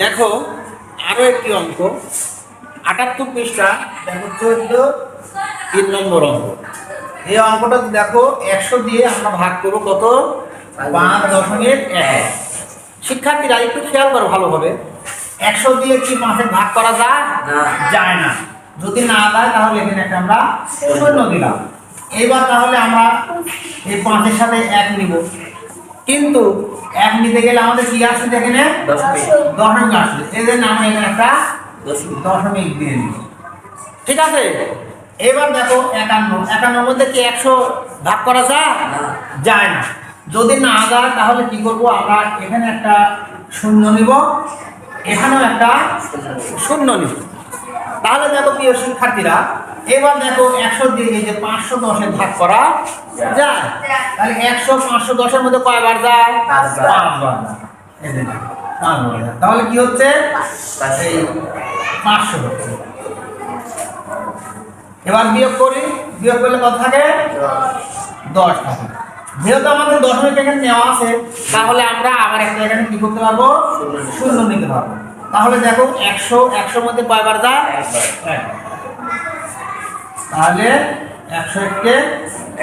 দেখো আরও একটি অঙ্ক। আটাত্তর পৃষ্ঠা দেখো চোদ্দ তিন নম্বর অঙ্ক। এই অঙ্কটা দেখো একশো দিয়ে আমরা ভাগ করব কত? পাঁচ দশমিক এক। শিক্ষার্থীরা একটু খেয়াল করো ভালোভাবে। একশো দিয়ে কি পাঁচের ভাগ করা যায়। যায় না। যদি না যায় তাহলে এখানে একটা আমরা শূন্য দিলাম। এবার তাহলে আমরা এই পাঁচের সাথে এক নিব। কিন্তু এক নিতে গেলে আমাদের কি আসছে এখানে দশমিক। আসছে। এই জন্য আমরা এখানে একটা দশমিক। দিয়ে দিই। ঠিক আছে? এবার দেখো একান্ন। একান্নর মধ্যে কি একশো ভাগ করা যায়? না। যায় না। যদি না যায় তাহলে কি করব? আমরা এখানে একটা শূন্য নিব। এখানেও একটা শূন্য নিব। তাহলে দেখো প্রিয় শিক্ষার্থীরা এবার দেখো একশো দিয়ে এই যে পাঁচশো দশে ভাগ করা যায়। তাহলে একশো পাঁচশো দশের মধ্যে কয়বার যায়? পাঁচবার। তাহলে কি হচ্ছে? পাঁচশো। হচ্ছে। এবার বিয়োগ করি। বিয়োগ করলে কত থাকে? দশ। থাকে। যেহেতু আমাদের দশমিক এখানে নেওয়া আছে তাহলে আমরা আবার একটা এখানে কি করতে পারব? শূন্য। নিতে পারব। তাহলে দেখো একশো একশোর মধ্যে কয়বার যায়। তাহলে একশো এককে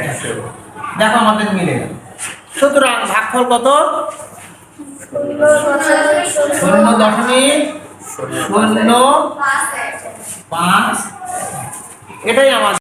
একশো দেখো আমাদের মিলে গেল। সুতরাং ভাগফল কত? শূন্য দশমিক শূন্য পাঁচ। এটাই আমার